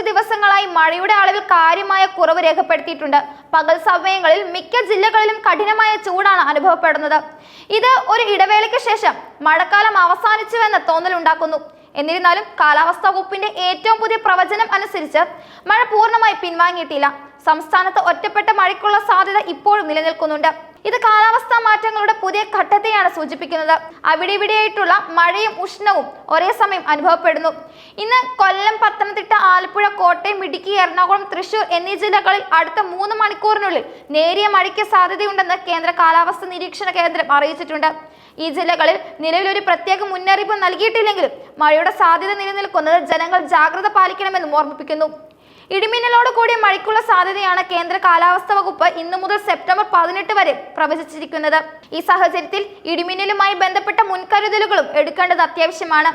കുറച്ച് ദിവസങ്ങളായി മഴയുടെ അളവിൽ കാര്യമായ കുറവ് രേഖപ്പെടുത്തിയിട്ടുണ്ട്. പകൽ സമയങ്ങളിൽ മിക്ക ജില്ലകളിലും കഠിനമായ ചൂടാണ് അനുഭവപ്പെടുന്നത്. ഇത് ഒരു ഇടവേളയ്ക്ക് ശേഷം മഴക്കാലം അവസാനിച്ചുവെന്ന തോന്നലുണ്ടാക്കുന്നു. എന്നിരുന്നാലും കാലാവസ്ഥാ വകുപ്പിന്റെ ഏറ്റവും പുതിയ പ്രവചനം അനുസരിച്ച് മഴ പൂർണമായി പിൻവാങ്ങിയിട്ടില്ല. സംസ്ഥാനത്ത് ഒറ്റപ്പെട്ട മഴയ്ക്കുള്ള സാധ്യത ഇപ്പോഴും നിലനിൽക്കുന്നുണ്ട്. ഇത് കാലാവസ്ഥാ മാറ്റങ്ങളുടെ പുതിയ ഘട്ടത്തെയാണ് സൂചിപ്പിക്കുന്നത്. അവിടെ ഇവിടെയായിട്ടുള്ള മഴയും ഉഷ്ണവും ഒരേ സമയം അനുഭവപ്പെടുന്നു. ഇന്ന് കൊല്ലം പത്തനംതിട്ട ആലപ്പുഴ കോട്ടയം ഇടുക്കി എറണാകുളം തൃശൂർ എന്നീ ജില്ലകളിൽ അടുത്ത മൂന്ന് മണിക്കൂറിനുള്ളിൽ നേരിയ മഴയ്ക്ക് സാധ്യതയുണ്ടെന്ന് കേന്ദ്ര കാലാവസ്ഥ നിരീക്ഷണ കേന്ദ്രം അറിയിച്ചിട്ടുണ്ട്. ഈ ജില്ലകളിൽ നിലവിലൊരു പ്രത്യേക മുന്നറിയിപ്പ് നൽകിയിട്ടില്ലെങ്കിലും മഴയുടെ സാധ്യത നിലനിൽക്കുന്നത് ജനങ്ങൾ ജാഗ്രത പാലിക്കണമെന്നും ഓർമ്മിപ്പിക്കുന്നു. ഇടിമിന്നലോട് കൂടിയ മഴയ്ക്കുള്ള സാധ്യതയാണ് കേന്ദ്ര കാലാവസ്ഥാ വകുപ്പ് ഇന്നു മുതൽ സെപ്റ്റംബർ പതിനെട്ട് വരെ പ്രവചിച്ചിരിക്കുന്നത്. ഈ സാഹചര്യത്തിൽ ഇടിമിന്നലുമായി ബന്ധപ്പെട്ട മുൻകരുതലുകളും എടുക്കേണ്ടത് അത്യാവശ്യമാണ്.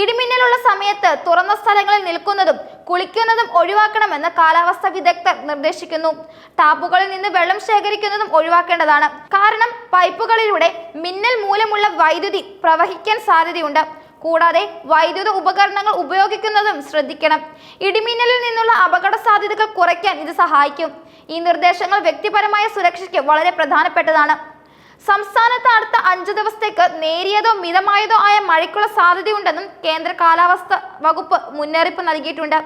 ഇടിമിന്നലുള്ള സമയത്ത് തുറന്ന സ്ഥലങ്ങളിൽ നിൽക്കുന്നതും കുളിക്കുന്നതും ഒഴിവാക്കണമെന്ന് കാലാവസ്ഥാ വിദഗ്ധർ നിർദ്ദേശിക്കുന്നു. ടാപ്പുകളിൽ നിന്ന് വെള്ളം ശേഖരിക്കുന്നതും ഒഴിവാക്കേണ്ടതാണ്. കാരണം പൈപ്പുകളിലൂടെ മിന്നൽ മൂലമുള്ള വൈദ്യുതി പ്രവഹിക്കാൻ സാധ്യതയുണ്ട്. കൂടാതെ വൈദ്യുത ഉപകരണങ്ങൾ ഉപയോഗിക്കുന്നതും ശ്രദ്ധിക്കണം. ഇടിമിന്നലിൽ നിന്നുള്ള അപകട സാധ്യതകൾ കുറയ്ക്കാൻ ഇത് സഹായിക്കും. ഈ നിർദ്ദേശങ്ങൾ വ്യക്തിപരമായ സുരക്ഷയ്ക്ക് വളരെ പ്രധാനപ്പെട്ടതാണ്. സംസ്ഥാനത്ത് അടുത്ത അഞ്ചു ദിവസത്തേക്ക് നേരിയതോ മിതമായതോ ആയ മഴയ്ക്കുള്ള സാധ്യതയുണ്ടെന്നും കേന്ദ്ര കാലാവസ്ഥ വകുപ്പ് മുന്നറിയിപ്പ് നൽകിയിട്ടുണ്ട്.